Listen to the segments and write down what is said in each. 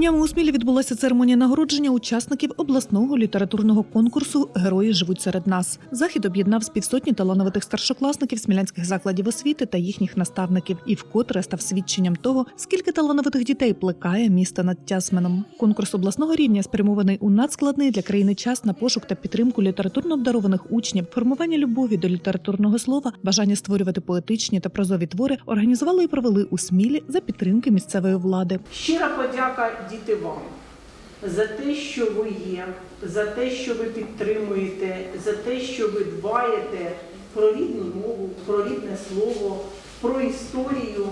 Днями у Смілі відбулася церемонія нагородження учасників обласного літературного конкурсу Герої живуть серед нас. Захід об'єднав з півсотні талановитих старшокласників смілянських закладів освіти та їхніх наставників, і вкотре став свідченням того, скільки талановитих дітей плекає місто над Тясменом. Конкурс обласного рівня спрямований у надскладний для країни час на пошук та підтримку літературно обдарованих учнів, формування любові до літературного слова, бажання створювати поетичні та прозові твори, організували і провели у Смілі за підтримки місцевої влади. Щира подяка діти вам за те, що ви є, за те, що ви підтримуєте, за те, що ви дбаєте про рідну мову, про рідне слово, про історію.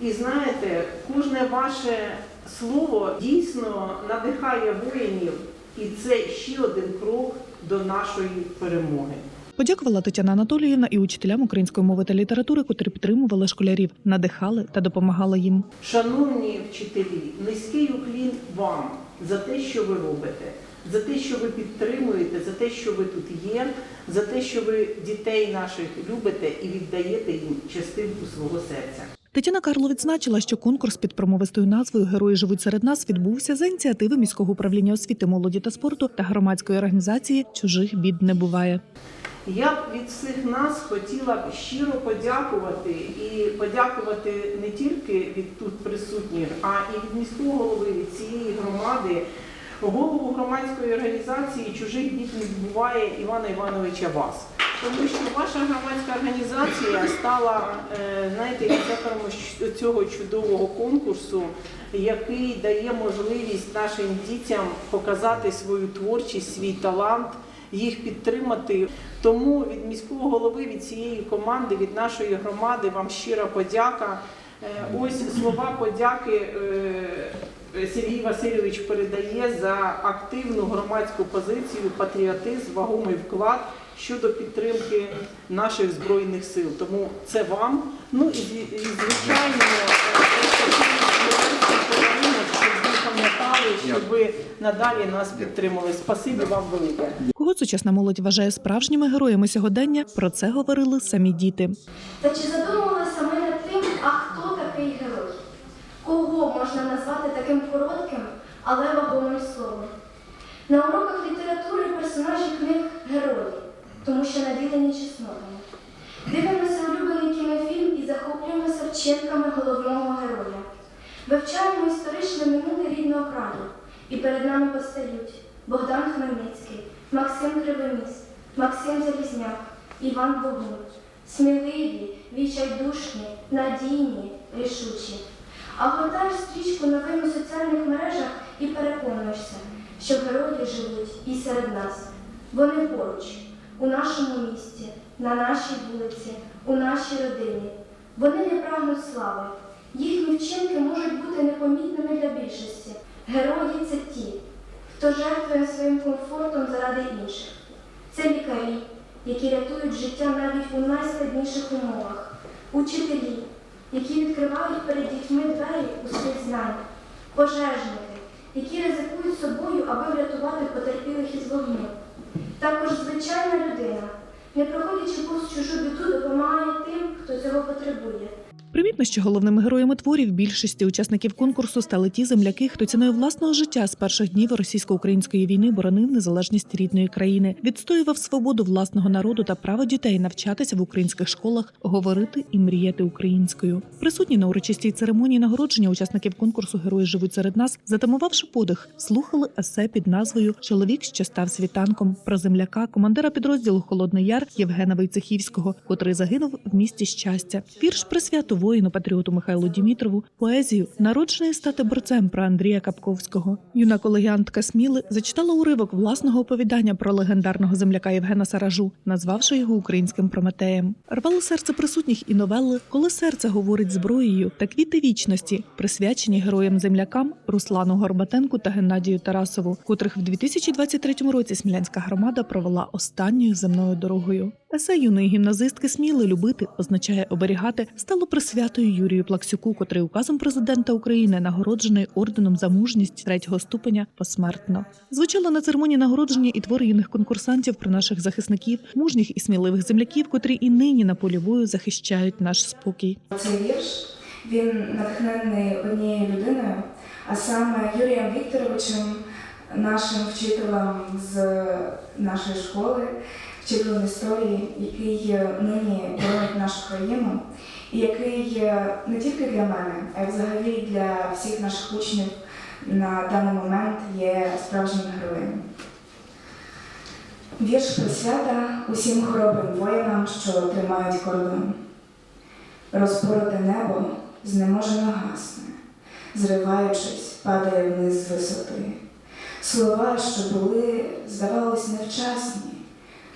І знаєте, кожне ваше слово дійсно надихає воїнів, і це ще один крок до нашої перемоги. Подякувала Тетяна Анатоліївна і учителям української мови та літератури, котрі підтримували школярів, надихали та допомагали їм. Шановні вчителі, низький уклін вам за те, що ви робите, за те, що ви підтримуєте, за те, що ви тут є, за те, що ви дітей наших любите і віддаєте їм частинку свого серця. Тетяна Карло відзначила, що конкурс під промовистою назвою Герої живуть серед нас відбувся за ініціативи міського управління освіти, молоді та спорту та громадської організації Чужих бід не буває. Я б від всіх нас хотіла б щиро подякувати і подякувати не тільки від тут присутніх, а і від міського голови, від цієї громади, голову громадської організації чужих діт не буває Івана Івановича Вас. Тому що ваша громадська організація стала е, знаєте, ініціатором цього чудового конкурсу, який дає можливість нашим дітям показати свою творчість, свій талант їх підтримати. Тому від міського голови, від цієї команди, від нашої громади вам щира подяка. Е, Ось слова подяки е, Сергій Васильович передає за активну громадську позицію, патріотизм, вагомий вклад щодо підтримки наших збройних сил. Тому це вам. Ну і, звичайно, е, щоб ви пам'ятали, щоб ви надалі нас підтримали. Спасибі вам велике. Кого сучасна молодь вважає справжніми героями сьогодення? Про це говорили самі діти. Та чи задумувалися ми над тим, а хто такий герой? Кого можна назвати таким коротким, але вагомим словом? На уроках літератури персонажі книг герої, тому що наділені чеснотами. Дивимося улюблений кінофільм і захоплюємося вчинками головного героя. Вивчаємо історичне минуле рідного краю, і перед нами постають Богдан Хмельницький, Максим Кривоніс, Максим Залізняк, Іван Богун. Сміливі, відчайдушні, надійні, рішучі. А гортаєш стрічку новин у соціальних мережах і переконуєшся, що герої живуть і серед нас. Вони поруч, у нашому місті, на нашій вулиці, у нашій родині. Вони не прагнуть слави. Їхні вчинки можуть бути непомітними для більшості. Герої це ті, хто жертвує своїм комфортом заради інших. Це лікарі, які рятують життя навіть у найскладніших умовах, учителі, які відкривають перед дітьми двері у світ знань, пожежники, які ризикують собою, аби врятувати потерпілих із вогню. Також звичайна людина, не проходячи повз чужу біду, допомагає тим, хто цього потребує. Примітно, що головними героями творів більшості учасників конкурсу стали ті земляки, хто ціною власного життя з перших днів російсько-української війни боронив незалежність рідної країни, відстоював свободу власного народу та право дітей навчатися в українських школах, говорити і мріяти українською. Присутні на урочистій церемонії нагородження учасників конкурсу Герої живуть серед нас, затамувавши подих, слухали есе під назвою Чоловік, що став світанком про земляка, командира підрозділу Холодний Яр Євгена Войцехівського, котрий загинув в місті щастя. Вірш присвято воїну патріоту Михайлу Дімітрову, поезію, народжений стати борцем про Андрія Капковського. Юна колегіантка Сміли зачитала уривок власного оповідання про легендарного земляка Євгена Саражу, назвавши його українським прометеєм. Рвало серце присутніх і новели, коли серце говорить зброєю та квіти вічності, присвячені героям землякам Руслану Горбатенку та Геннадію Тарасову, котрих в 2023 році Смілянська громада провела останньою земною дорогою. Есе юної гімназистки сміли любити означає оберігати стало присвятою Юрію Плаксюку, котрий указом президента України нагороджений орденом за мужність третього ступеня посмертно. Звучало на церемонії нагородження і твори юних конкурсантів про наших захисників, мужніх і сміливих земляків, котрі і нині на полі бою захищають наш спокій. Цей вірш він натхнений однією людиною, а саме Юрієм Вікторовичем, нашим вчителем з нашої школи, вчителем історії, який е, нині боронить нашу країну, і який е, не тільки для мене, а й взагалі для всіх наших учнів на даний момент є справжнім героєм. Вірш присвята усім хоробрим воїнам, що тримають кордон. Розпороте небо знеможено гасне, зриваючись, падає вниз з висоти. Слова, що були, здавалось, невчасні,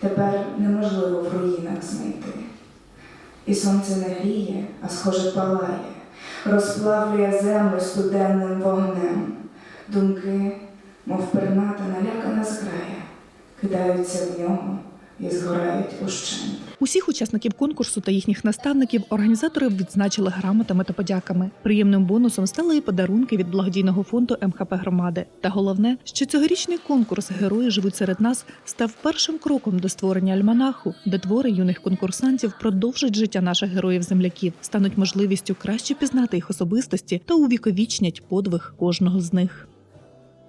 тепер неможливо в руїнах знайти. І сонце не гріє, а схоже палає, розплавлює землю студенним вогнем. Думки, мов перната налякана зграя, кидаються в нього і згорають ущент. Усіх учасників конкурсу та їхніх наставників організатори відзначили грамотами та подяками. Приємним бонусом стали і подарунки від благодійного фонду МХП громади. Та головне, що цьогорічний конкурс Герої живуть серед нас став першим кроком до створення альманаху, де твори юних конкурсантів продовжать життя наших героїв-земляків, стануть можливістю краще пізнати їх особистості та увіковічнять подвиг кожного з них.